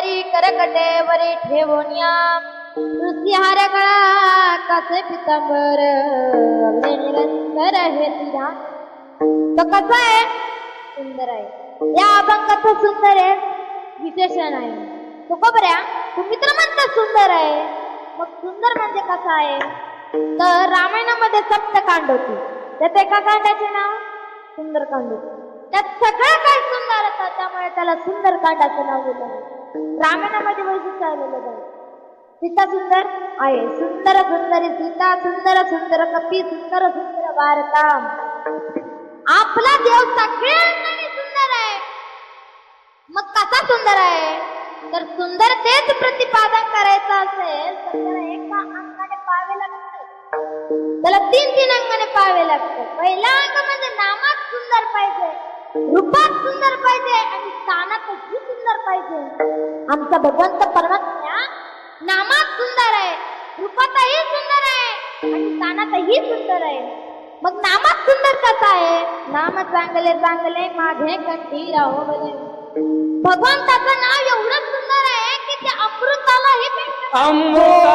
वरी करकटे वरी ठेवून या. हार गळा कसे पितांबर निरंतर हे तिरा तो कसा आहे? सुंदर आहे. या अभंगाचं सुंदर आहे. विशेषण आहे. तो खबऱ्या तुम्ही तर म्हणता सुंदर आहे. मग सुंदर म्हणजे कसा आहे? तर रामायणामध्ये सप्तकांड होती. त्यात एका कांडाचे नाव सुंदरकांड होते. त्यात सगळं काय सुंदर त्याला सुंदरकांड असं नाव दिलं आहे. रामायणामध्ये वैशिष्ट्य आलेलं आहे. सीता सुंदर आहे. सुंदर सुंदर सीता सुंदर सुंदर कपी सुंदर सुंदर भारता आपला देव सगळ्यांना सुंदर आहे. मग कसा सुंदर आहे? तर सुंदर तेच प्रतिपादन करायचं असेल तर त्याला एका अंगाने पाहावे लागते. त्याला तीन तीन अंगाने पाहावे लागते. पहिला अंग म्हणजे नामात सुंदर पाहिजे. रूपात सुंदर पाहिजे आणि स्थानातही सुंदर पाहिजे. आमचा भगवंत परमात्मा नामात सुंदर आहे. रूपातही सुंदर आहे आणि स्थानातही सुंदर आहे. मग नामात सुंदर कसा आहे? नाम चांगले चांगले माझे कंठी राहो बने भगवंताचं नाव एवढं सुंदर आहे की ते अमृतालाही भेटत. अमृता